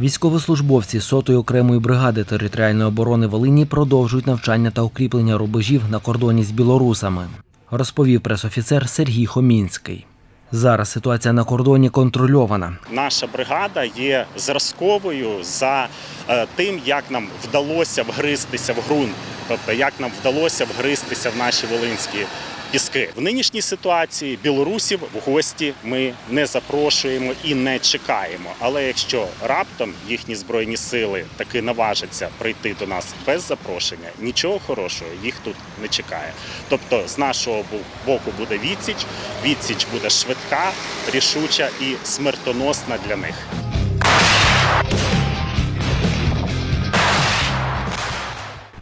Військовослужбовці сотої окремої бригади територіальної оборони Волині продовжують навчання та укріплення рубежів на кордоні з білорусами, розповів пресофіцер Сергій Хомінський. Зараз ситуація на кордоні контрольована. Наша бригада є зразковою за е, тим, як нам вдалося вгристися в ґрунт, тобто як нам вдалося вгристися в наші волинські піски. В нинішній ситуації білорусів в гості ми не запрошуємо і не чекаємо. Але якщо раптом їхні збройні сили таки наважаться прийти до нас без запрошення, нічого хорошого їх тут не чекає. Тобто, з нашого боку буде відсіч, відсіч буде швидка, рішуча і смертоносна для них.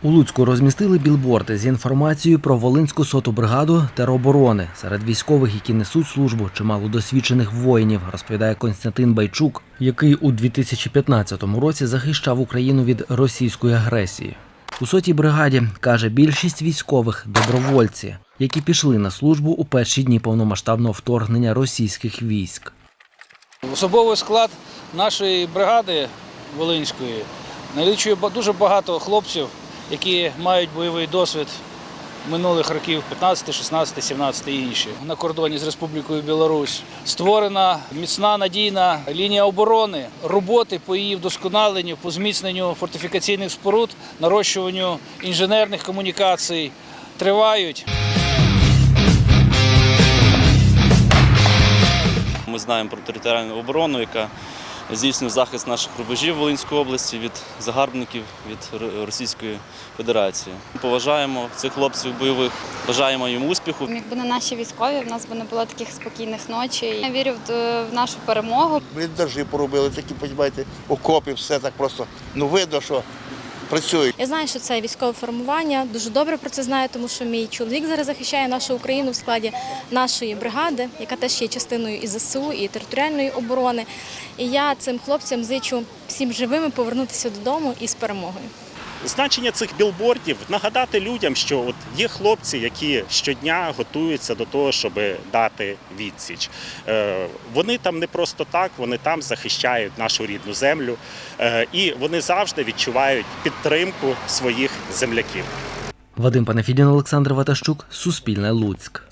У Луцьку розмістили білборди з інформацією про Волинську соту бригаду тероборони серед військових, які несуть службу чимало досвідчених воїнів, розповідає Константин Байчук, який у 2015 році захищав Україну від російської агресії. У сотій бригаді каже, більшість військових добровольці, які пішли на службу у перші дні повномасштабного вторгнення російських військ. Особовий склад нашої бригади Волинської налічує дуже багато хлопців, які мають бойовий досвід минулих років 15, 16, 17 і інші. На кордоні з Республікою Білорусь створена міцна надійна лінія оборони, роботи по її вдосконаленню, по зміцненню фортифікаційних споруд, нарощуванню інженерних комунікацій тривають. Ми знаємо про територіальну оборону, яка здійснює захист наших рубежів Волинської області від загарбників від Російської Федерації. Поважаємо цих хлопців бойових, бажаємо їм успіху. Якби не наші військові, в нас би не було таких спокійних ночей. Я вірю в, нашу перемогу. бліндажі поробили, такі, розумієте, окопи, все так просто. Ну видно, що працюють. Я знаю, що це військове формування. Дуже добре про це знаю, тому що мій чоловік зараз захищає нашу Україну в складі нашої бригади, яка теж є частиною і ЗСУ, і територіальної оборони. І я цим хлопцям зичу всім живими повернутися додому і з перемогою. Значення цих білбордів нагадати людям, що от є хлопці, які щодня готуються до того, щоб дати відсіч. Е, Вони там не просто так, вони там захищають нашу рідну землю, е, і вони завжди відчувають підтримку своїх земляків. Вадим Панафідін, Олександр Ватащук, Суспільне Луцьк.